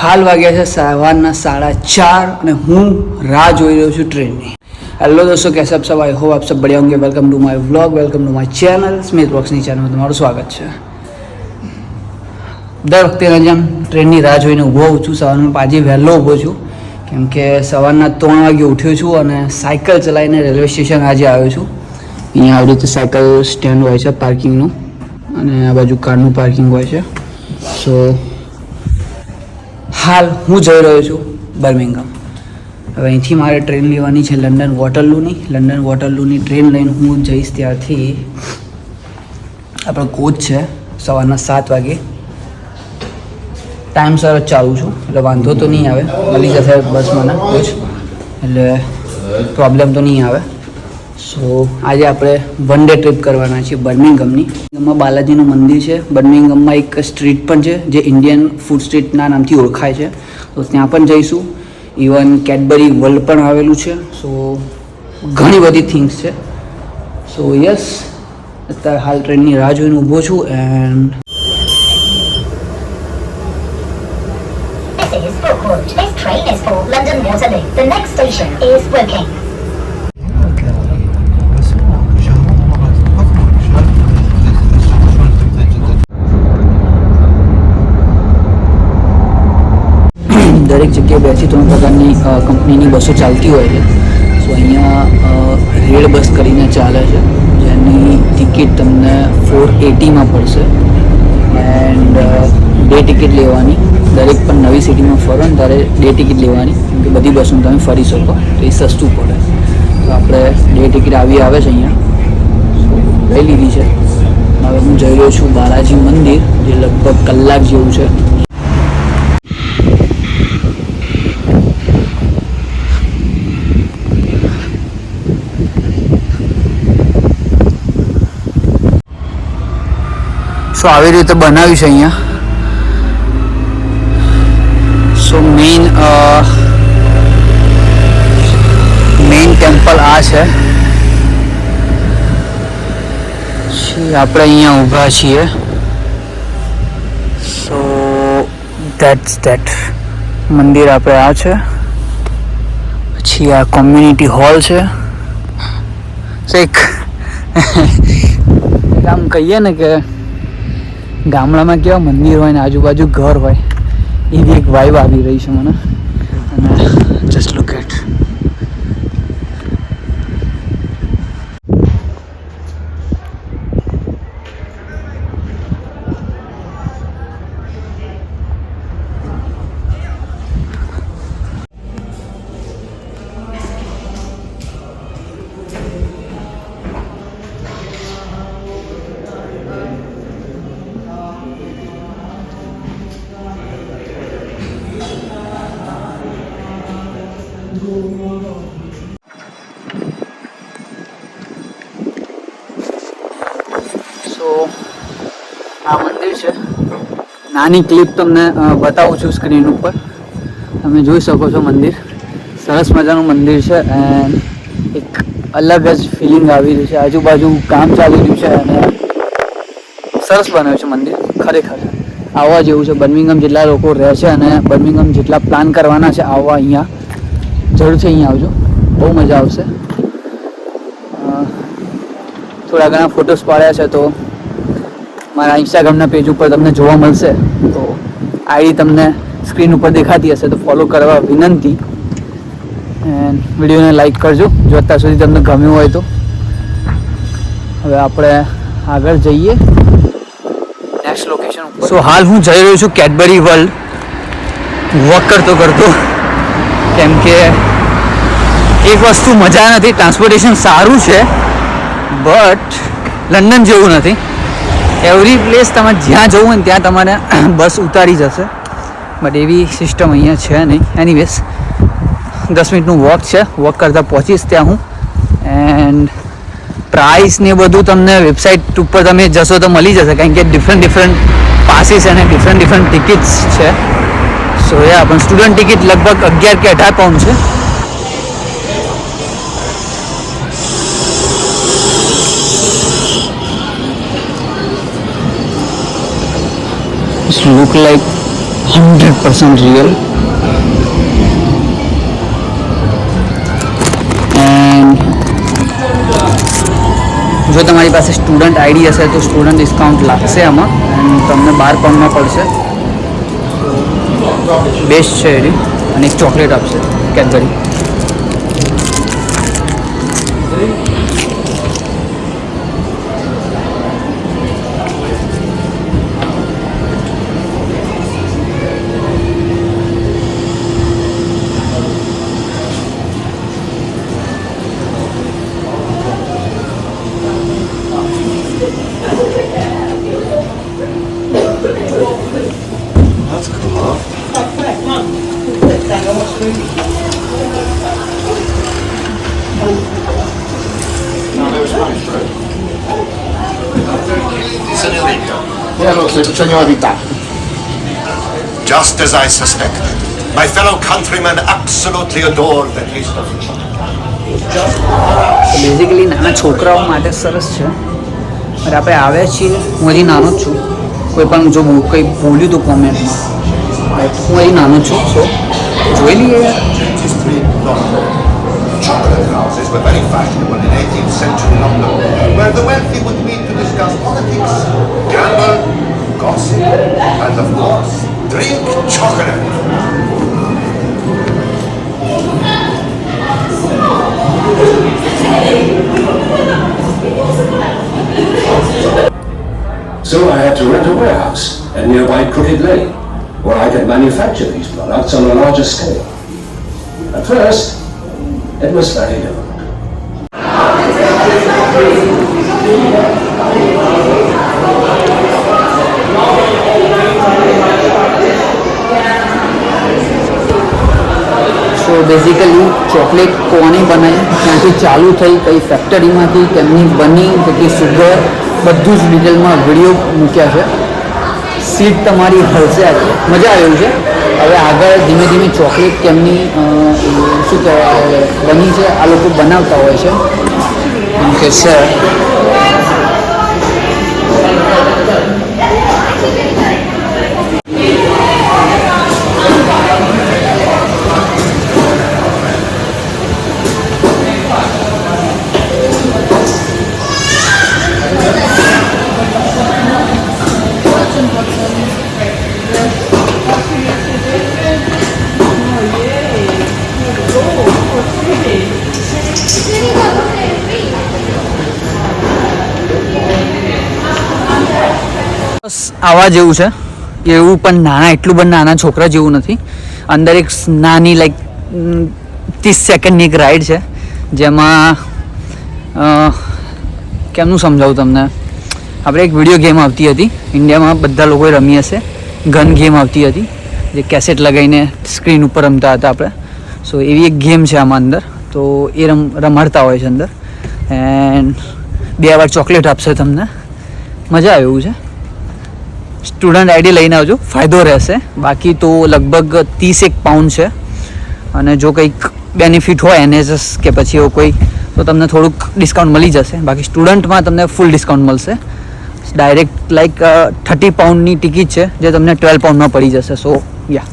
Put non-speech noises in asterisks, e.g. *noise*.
હાલ વાગ્યા છે સવારના સાડા ચાર અને હું રાહ જોઈ રહ્યો છું ટ્રેનની. હેલો દોસ્તો કે સબ સબ? આઈ હોપ આપ સબ બઢિયા Honge. Welcome to my vlog welcome to my channel Smit બોક્સની ચેનલમાં તમારું સ્વાગત છે. દર વખતે જેમ ટ્રેનની રાહ જોઈને ઊભો હોઉં છું. સવારમાં પાજી વહેલો ઊભો છું, કેમ કે સવારના ત્રણ વાગે ઉઠ્યો છું અને સાયકલ ચલાવીને રેલવે સ્ટેશન આજે આવ્યો છું. અહીંયા આવી રીતે સાયકલ સ્ટેન્ડ હોય છે પાર્કિંગનું અને આ બાજુ કારનું પાર્કિંગ હોય છે. સો હાલ હું જઈ રહ્યો છું બર્મિંગમ. હવે અહીંથી મારે ટ્રેન લેવાની છે લંડન વોટરલુની. લંડન વોટરલુની ટ્રેન લઈને હું જઈશ ત્યારથી. આપણો કોચ છે, સવારના સાત વાગે. ટાઈમસર જ ચાલું છું, એટલે વાંધો તો નહીં આવે. મળી જશે બસ મને, કોચ. એટલે પ્રોબ્લેમ તો નહીં આવે. સો આજે આપણે વન ડે ટ્રીપ કરવાના છીએ બર્મિંગમની એમાં બાલાજીનું મંદિર છે. બર્મિંગમમાં એક સ્ટ્રીટ પણ છે, જે ઇન્ડિયન ફૂડ સ્ટ્રીટના નામથી ઓળખાય છે. તો ત્યાં પણ જઈશું. ઇવન કેડબરી વર્લ્ડ પણ આવેલું છે. સો ઘણી બધી થિંગ્સ છે. સો યસ અત્યારે હાલ ટ્રેનની રાહ જોઈને ઊભો છું and This train is for London Waterloo. The next station is Woking. દરેક જગ્યાએ બેસી ત્રણ પ્રકારની કંપનીની બસો ચાલતી હોય છે. સો અહીંયા રેડ બસ કરીને ચાલે છે. જેની ટિકિટ તમને ફોર એટીમાં પડશે. એન્ડ ડે ટિકિટ લેવાની. દરેક પણ નવી સિટીમાં ફરો ને ત્યારે ડે ટિકિટ લેવાની. કેમ કે બધી બસમાં તમે ફરી શકો. તો એ સસ્તું પડે. તો આપણે ડે ટિકિટ આવી આવે છે અહીંયા. લઈ લીધી છે. હવે હું જઈ રહ્યો છું બાલાજી મંદિર, જે લગભગ કલાક જેવું છે. સો આવી રીતે બનાવ્યું છે અહીંયા સો મેઇન મેઇન ટેમ્પલ આ છે. પછી આપણે અહીંયા ઊભા છીએ. સો દેટ્સ દેટ મંદિર આપણે આ છે. પછી આ કોમ્યુનિટી હોલ છે. સો એક એક આમ કહીએ ને કે ગામડામાં કેવા મંદિર હોય ને આજુબાજુ ઘર હોય, એવી એક વાઇબ આવી રહી છે મને. અને નાની ક્લિપ તમને બતાવું છું સ્ક્રીન ઉપર. તમે જોઈ શકો છો મંદિર. સરસ મજાનું મંદિર છે એન્ડ એક અલગ જ ફિલિંગ આવી રહી છે. આજુબાજુ કામ ચાલી રહ્યું છે અને સરસ બનાવ્યું છે મંદિર, ખરેખર. આવવા જેવું છે. બર્મિંગમ જેટલા લોકો રહે છે અને બર્મિંગમ જેટલા પ્લાન કરવાના છે, આવવા અહીંયા. જરૂરથી અહીંયા આવજો. બહુ મજા આવશે. થોડા ઘણા ફોટોસ પાડ્યા છે તો મારા ઇન્સ્ટાગ્રામના પેજ ઉપર તમને જોવા મળશે. તો આઈડી તમને સ્ક્રીન ઉપર દેખાતી હશે તો ફોલો કરવા વિનંતી. એન્ડ વિડીયોને લાઈક કરજો જો અત્યાર સુધી તમને ગમ્યું હોય તો. હવે આપણે આગળ જઈએ. નેક્સ્ટ લોકેશન ઉપર. સો હાલ હું જઈ રહ્યો છું કેડબરી વર્લ્ડ વોક કરતો કરતો. કેમ કે એક વસ્તુ મજા નથી ટ્રાન્સપોર્ટેશન સારું છે બટ લંડન જેવું નથી. એવરી પ્લેસ તમે જ્યાં જવું હોય ને ત્યાં તમારે *clears throat* બસ ઉતારી જશે. બટ એવી સિસ્ટમ અહીંયા છે નહીં. એનીવેઝ દસ મિનિટનું વોક છે. વોક કરતાં પહોંચીશ ત્યાં હું. એન્ડ પ્રાઇસ ને બધું તમને વેબસાઇટ ઉપર તમે જશો તો મળી જશે. કારણ કે ડિફરન્ટ ડિફરન્ટ પાસીસ અને ડિફરન્ટ ડિફરન્ટ ટિકિટ્સ છે. સો યા પણ સ્ટુડન્ટ ટિકિટ લગભગ અગિયાર કે અઢાર પાઉન્ડ છે. Like hundred percent real and જો તમારી પાસે સ્ટુડન્ટ આઈડી હશે તો સ્ટુડન્ટ ડિસ્કાઉન્ટ લાગશે આમાં એન્ડ તમને બાર પાઉન્ડમાં પડશે. બેસ્ટ છે એની. અને એક ચોકલેટ આપશે, Cadbury. Ja lo sé, señor Vita. Just as I suspected. My fellow countrymen absolutely adored the taste of chocolate. Basically નાના છોકરાઓ માટે સરસ છે અને આપણે આવ્યા છીએ હું હજી નાનો જ છું કોઈ પણ જો બો- કંઈ બોલ્યું હતું કોમેન્ટમાં હું હજી નાનો જ છું સો જોઈ લઈએ યાર Chocolate houses were very fashionable in 18th century London, where the wealthy would meet to discuss politics, gamble, gossip, and of course, drink chocolate. So I had to rent a warehouse at nearby Crooked Lane, where I could manufacture these products on a larger scale. At first, it was very difficult. So basically chocolate કોને બનાવી ક્યાંથી ચાલુ થઈ કઈ ફેક્ટરીમાંથી કેમની બની, કેટલી sugar બધું જ ડિટેલમાં વીડિયો મૂક્યા છે. સીટ તમારી હલસ્યા છે મજા આવ્યું છે. હવે આગળ ધીમે ધીમે ચોકલેટ કેમની શું કહેવાય, બની છે, આ લોકો બનાવતા હોય છે. ઓકે સર બસ આવા જેવું છે. એવું પણ નાના, એટલું પણ નાના છોકરા જેવું નથી. અંદર એક નાની લાઈક ત્રીસ સેકન્ડની એક રાઈડ છે. જેમાં કેમનું સમજાવું તમને? આપણે એક વીડિયો ગેમ આવતી હતી. ઇન્ડિયામાં બધા લોકોએ રમી હશે. ગન ગેમ આવતી હતી. જે કેસેટ લગાવીને સ્ક્રીન ઉપર રમતા હતા આપણે. સો એવી એક ગેમ છે આમાં અંદર. તો એ રમ, રમાડતા હોય છે અંદર. એન્ડ બે વાર ચોકલેટ આપશે તમને. મજા આવે એવું છે. સ્ટુડન્ટ આઈડી લઈને આવજો. ફાયદો રહેશે. બાકી તો લગભગ ત્રીસ એક પાઉન્ડ છે. અને જો કંઈક બેનિફિટ હોય એનએસએસ કે પછી એવું કોઈ, તો તમને થોડુંક ડિસ્કાઉન્ટ મળી જશે. બાકી સ્ટુડન્ટમાં તમને ફૂલ ડિસ્કાઉન્ટ મળશે. ડાયરેક્ટ લાઈક થર્ટી પાઉન્ડની ટિકિટ છે, જે તમને ટ્વેલ્વ પાઉન્ડમાં પડી જશે. સો યા